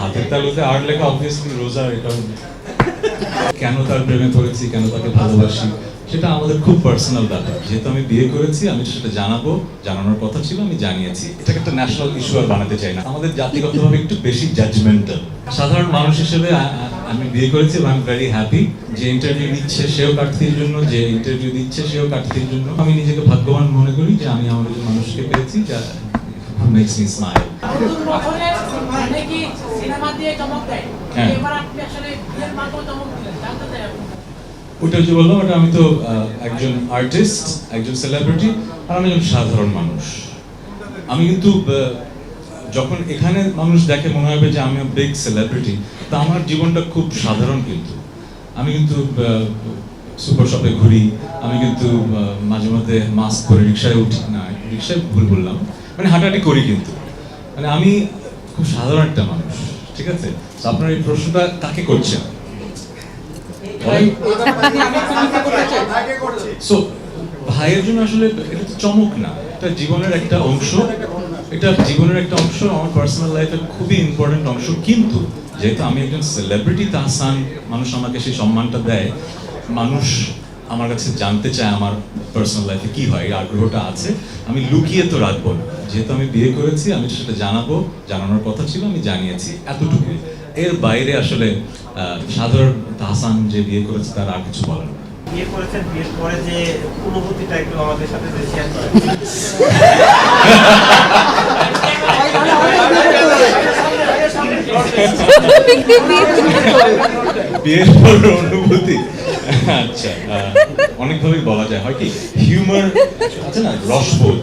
হাতের তালুতে আর লেখা অবভিয়াসলি রোজা এটাও কেন তার প্রেমে পড়েছি, কেন তাকে ভালোবাসি, সেটা আমাদের খুব পার্সোনাল ব্যাপার। যেহেতু আমি বিয়ে করেছি, আমি সেটা জানাব। জানানোর কথা ছিল, আমি জানিয়েছি। এটাকে একটা ন্যাশনাল ইস্যু আর বানাতে চাই না। আমাদের জাতিগতভাবে একটু বেশি জাজমেন্টাল সাধারণ মানুষ হিসেবে আমি বিয়ে করেছি আই এম ভেরি হ্যাপি যে ইন্টারভিউ নিচ্ছে সেও কাটতির জন্য, যে ইন্টারভিউ দিচ্ছে সেও কাটতির জন্য। আমি নিজেকে ভাগ্যবান মনে করি যে আমি আমার মানুষকে পেয়েছি, যা মেক্স মি স্মাইল হ্যাঁ। ওটা যে বললাম ওটা আমি তো একজন আর্টিস্ট একজন সেলিব্রিটি আর আমি একজন সাধারণ মানুষ। আমি কিন্তু যখন এখানে মানুষ দেখে মনে হবে যে আমি বিগ সেলিব্রিটি তা আমার জীবনটা খুব সাধারণ কিন্তু। আমি কিন্তু সুপার শপে ঘুরি আমি কিন্তু মাঝে মধ্যে মাস্ক পরে রিক্সায় উঠি না রিক্সায় ভুল বললাম মানে হাঁটাহাঁটি করি কিন্তু। মানে আমি খুব সাধারণ একটা মানুষ, ঠিক আছে? আপনার এই প্রশ্নটা কাকে করছেন? সো ভাইয়ের জন্য আসলে এটা তো চমক না, এটা জীবনের একটা অংশ। এটা জীবনের একটা অংশ, আমার পার্সোনাল লাইফের খুবই ইম্পর্টেন্ট অংশ। কিন্তু যেহেতু আমি একজন সেলিব্রিটি তাহসান, মানুষ আমাকে সেই সম্মানটা দেয়, মানুষ আমার কাছে জানতে চায় আমার পার্সোনাল লাইফে কি হয় আগ্রহটা আছে আমি লুকিয়ে তো রাখব না। যেহেতু আমি বিয়ে করেছি আমি সেটা জানাব জানানোর কথা ছিল আমি জানিয়েছি এতটুকুই। এর বাইরে আসলে সাধারণ তাহসান যে বিয়ে করেছে তার আর কিছু বলার নেই। বিয়ে করেছেন বিয়ের পরে যে অনুভূতিটা একটু আমাদের সাথে শেয়ার করেন। বিয়ের পর অনুভূতি? আচ্ছা অনেকভাবেই বলা যায়। হয় কি? হিউমার আছে না? রসবোধ।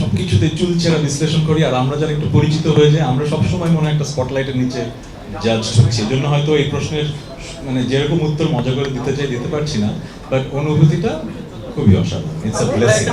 সবকিছুতে চুলচেরা বিশ্লেষণ করি, আর আমরা যারা একটু পরিচিত হয়ে যাই, আমরা সবসময় মনে হয় একটা স্পটলাইটের নিচে জাজ হচ্ছি জন্য হয়তো এই প্রশ্নের মানে যেরকম উত্তর মজা করে দিতে চাই, দিতে পারছি না বাট অনুভূতিটা খুবই অসাধারণ। It's a blessing